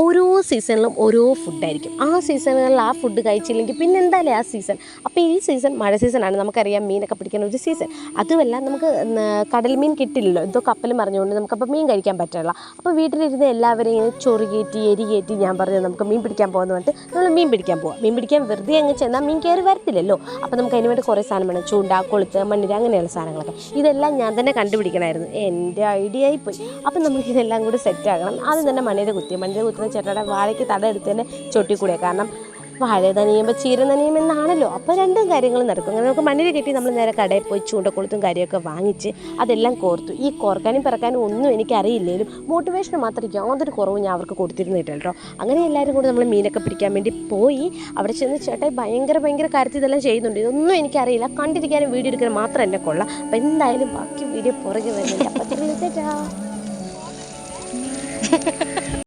ഓരോ സീസണിലും ഓരോ ഫുഡായിരിക്കും. ആ സീസണുകളിൽ ആ ഫുഡ് കഴിച്ചില്ലെങ്കിൽ പിന്നെ എന്തായാലും ആ സീസൺ അപ്പോൾ ഈ സീസൺ മഴ സീസണാണ് നമുക്കറിയാം മീനൊക്കെ പിടിക്കുന്ന ഒരു സീസൺ അതുമല്ല നമുക്ക് കടൽ മീൻ കിട്ടില്ലല്ലോ. എന്തോ കപ്പൽ മറിഞ്ഞുകൊണ്ട് നമുക്കപ്പോൾ മീൻ കഴിക്കാൻ പറ്റില്ല അപ്പോൾ വീട്ടിലിരുന്ന് എല്ലാവരെയും ഇങ്ങനെ ചൊറി കയറ്റി എരി കയറ്റി ഞാൻ പറഞ്ഞു നമുക്ക് മീൻ പിടിക്കാൻ പോകുന്ന പറഞ്ഞിട്ട് നമ്മൾ മീൻ പിടിക്കാൻ പോവാം. മീൻ പിടിക്കാൻ വെറുതെ അങ്ങ് ചെന്നാൽ മീൻ കയറി വരത്തില്ലല്ലോ. അപ്പോൾ നമുക്ക് അതിന് വേണ്ടി കുറേ സാധനം വേണം. ചൂണ്ട കൊളുത്ത് മണ്ണിര അങ്ങനെയുള്ള സാധനങ്ങളൊക്കെ. ഇതെല്ലാം ഞാൻ തന്നെ കണ്ടുപിടിക്കണമായിരുന്നു എന്റെ ഐഡിയ ആയിപ്പോയി അപ്പോൾ നമുക്ക് ഇതെല്ലാം കൂടി സെറ്റ് ആക്കണം ആദ്യം തന്നെ മണ്ണിര കുത്തി. മണ്ണിര കുത്തുന്ന ചേട്ടയുടെ വാഴയ്ക്ക് തട തന്നെ ചൊട്ടി കൂടിയ കാരണം വാഴ നനിയുമ്പോൾ ചീര നനിയുമെന്നാണല്ലോ. അപ്പോൾ രണ്ടും കാര്യങ്ങളും നടക്കും. അങ്ങനെ നമുക്ക് മണ്ണിൽ കെട്ടി നമ്മൾ നേരെ കടയിൽ പോയി ചൂണ്ട കൊളുത്തും കാര്യമൊക്കെ വാങ്ങിച്ച് അതെല്ലാം കോർത്തു. ഈ കോർക്കാനും പിറക്കാനും ഒന്നും എനിക്കറിയില്ലെങ്കിലും മോട്ടിവേഷൻ മാത്രം യാതൊരു കുറവും ഞാൻ അവർക്ക് കൊടുത്തിരുന്നില്ല കേട്ടോ അങ്ങനെ എല്ലാവരും കൂടി നമ്മൾ മീനൊക്കെ പിടിക്കാൻ വേണ്ടി പോയി. അവിടെ ചെന്ന് ചേട്ടായി ഭയങ്കര ഭയങ്കര കാര്യത്തിൽ ഇതെല്ലാം ചെയ്യുന്നുണ്ട്. ഇതൊന്നും എനിക്കറിയില്ല. കണ്ടിരിക്കാനും വീഡിയോ എടുക്കാൻ മാത്രം എന്നെ കൊള്ളാം. അപ്പം എന്തായാലും ബാക്കി വീഡിയോ പുറകെ വരുന്നില്ല അപ്പം